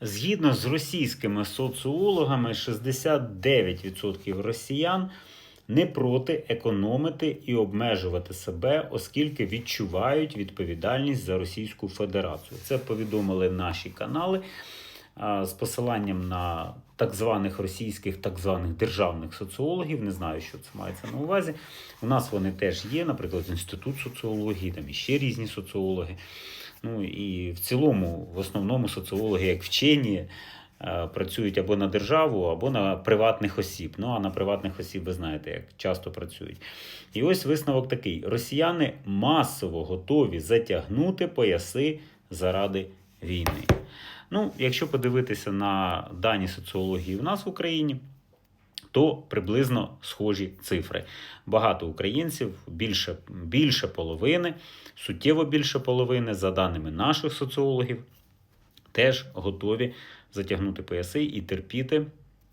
Згідно з російськими соціологами, 69% росіян не проти економити і обмежувати себе, оскільки відчувають відповідальність за Російську Федерацію. Це повідомили наші канали з посиланням на так званих російських, так званих державних соціологів. Не знаю, що це мається на увазі. У нас вони теж є, наприклад, інститут соціології, там іще різні соціологи. Ну і в цілому, в основному, соціологи, як вчені, е, працюють або на державу, або на приватних осіб. Ну а на приватних осіб ви знаєте, як часто працюють. І ось висновок такий: росіяни масово готові затягнути пояси заради війни. Ну, якщо подивитися на дані соціології в нас в Україні, то приблизно схожі цифри. Багато українців, більше, більше половини, суттєво більше половини, за даними наших соціологів, теж готові затягнути пояси і терпіти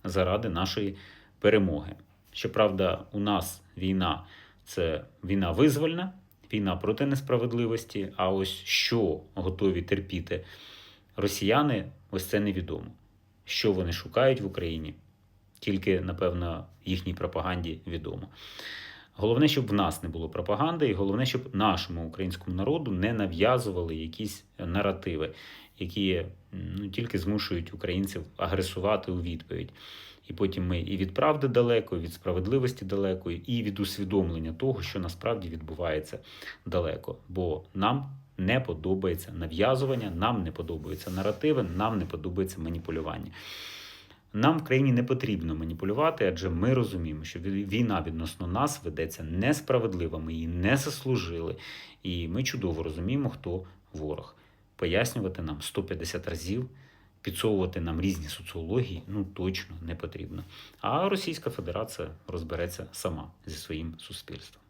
заради нашої перемоги. Щоправда, у нас війна це війна визвольна, війна проти несправедливості. А ось що готові терпіти росіяни, ось це невідомо. Що вони шукають в Україні, тільки, напевно, їхній пропаганді відомо. Головне, щоб в нас не було пропаганди, і головне, щоб нашому українському народу не нав'язували якісь наративи, які ну, тільки змушують українців агресувати у відповідь. І потім ми і від правди далеко, і від справедливості далеко, і від усвідомлення того, що насправді відбувається далеко. Бо нам не подобається нав'язування, нам не подобаються наративи, нам не подобається маніпулювання. Нам в країні не потрібно маніпулювати, адже ми розуміємо, що війна відносно нас ведеться несправедливо, ми її не заслужили. І ми чудово розуміємо, хто ворог. Пояснювати нам 150 разів, підсовувати нам різні соціології ну точно не потрібно. А Російська Федерація розбереться сама зі своїм суспільством.